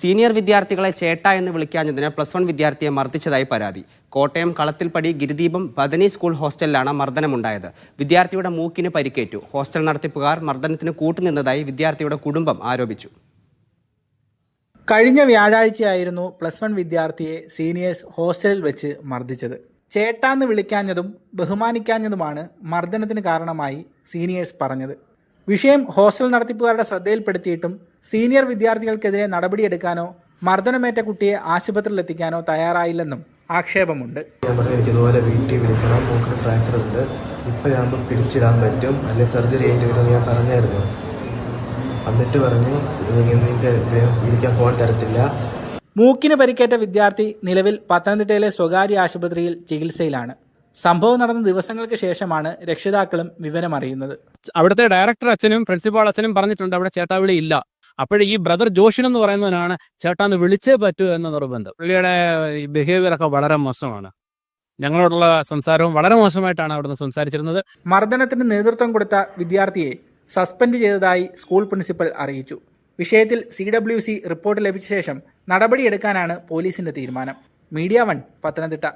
Senior വിദ്യാർത്ഥികളെ ചേട്ട എന്ന് വിളിക്കാഞ്ഞതിന് പ്ലസ് വൺ വിദ്യാർത്ഥിയെ മർദ്ദിച്ചതായി പരാതി. കോട്ടയം കളത്തിൽപ്പടി ഗിരിദീപം ബദനി സ്കൂൾ ഹോസ്റ്റലിലാണ് മർദ്ദനമുണ്ടായത്. വിദ്യാർത്ഥിയുടെ മൂക്കിന് പരിക്കേറ്റു. ഹോസ്റ്റൽ നടത്തിപ്പുകാർ മർദ്ദനത്തിന് കൂട്ടുനിന്നതായി വിദ്യാർത്ഥിയുടെ കുടുംബം ആരോപിച്ചു. കഴിഞ്ഞ വ്യാഴാഴ്ചയായിരുന്നു പ്ലസ് വൺ വിദ്യാർത്ഥിയെ സീനിയേഴ്സ് ഹോസ്റ്റലിൽ വെച്ച് മർദ്ദിച്ചത്. ചേട്ടാന്ന് വിളിക്കാഞ്ഞതും ബഹുമാനിക്കാഞ്ഞതുമാണ് മർദ്ദനത്തിന് കാരണമായി സീനിയേഴ്സ് പറഞ്ഞത്. വിഷയം ഹോസ്റ്റൽ നടത്തിപ്പുകാരുടെ ശ്രദ്ധയിൽപ്പെടുത്തിയിട്ടും സീനിയർ വിദ്യാർത്ഥികൾക്കെതിരെ നടപടിയെടുക്കാനോ മർദ്ദനമേറ്റ കുട്ടിയെ ആശുപത്രിയിൽ എത്തിക്കാനോ തയ്യാറായില്ലെന്നും ആക്ഷേപമുണ്ട്. ഞാൻ പറഞ്ഞു എനിക്ക് ഇതുപോലെ വീട്ടിൽ വിളിക്കണം മൂക്കിന് ഫ്രാക്ചർ ഉണ്ട്. ഇപ്പോഴാകുമ്പോൾ പിടിച്ചിടാൻ പറ്റും. അല്ലെ സർജറി ചെയ്യേണ്ടി വരുമെന്ന് ഞാൻ പറഞ്ഞായിരുന്നു. എന്നിട്ട് പറഞ്ഞു നിങ്ങൾക്ക് വിളിക്കാൻ ഫോൺ തരത്തില്ല. മൂക്കിന് പരിക്കേറ്റ വിദ്യാർത്ഥി നിലവിൽ പത്തനംതിട്ടയിലെ സ്വകാര്യ ആശുപത്രിയിൽ ചികിത്സയിലാണ്. സംഭവം നടന്ന ദിവസങ്ങൾക്ക് ശേഷമാണ് രക്ഷിതാക്കളും വിവരമറിയുന്നത്. അവിടുത്തെ ഡയറക്ടർ അച്ഛനും പ്രിൻസിപ്പാൾ അച്ഛനും പറഞ്ഞിട്ടുണ്ട് അവിടെ ചേട്ടാവിളി ഇല്ല. അപ്പോഴേ ഈ ബ്രദർ ജോഷിൻ എന്ന് പറയുന്നവനാണ് ചേട്ടാന്ന് വിളിച്ചേ പറ്റൂ എന്ന നിർബന്ധം. പുള്ളിയുടെ ബിഹേവിയർ ഒക്കെ വളരെ മോശമാണ്. ഞങ്ങളോടുള്ള സംസാരവും വളരെ മോശമായിട്ടാണ് അവിടുന്ന് സംസാരിച്ചിരുന്നത്. മർദ്ദനത്തിന് നേതൃത്വം കൊടുത്ത വിദ്യാർത്ഥിയെ സസ്പെൻഡ് ചെയ്തതായി സ്കൂൾ പ്രിൻസിപ്പൽ അറിയിച്ചു. വിഷയത്തിൽ സി ഡബ്ല്യു സി റിപ്പോർട്ട് ലഭിച്ച ശേഷം നടപടിയെടുക്കാനാണ് പോലീസിന്റെ തീരുമാനം. Media one Pathanamthitta.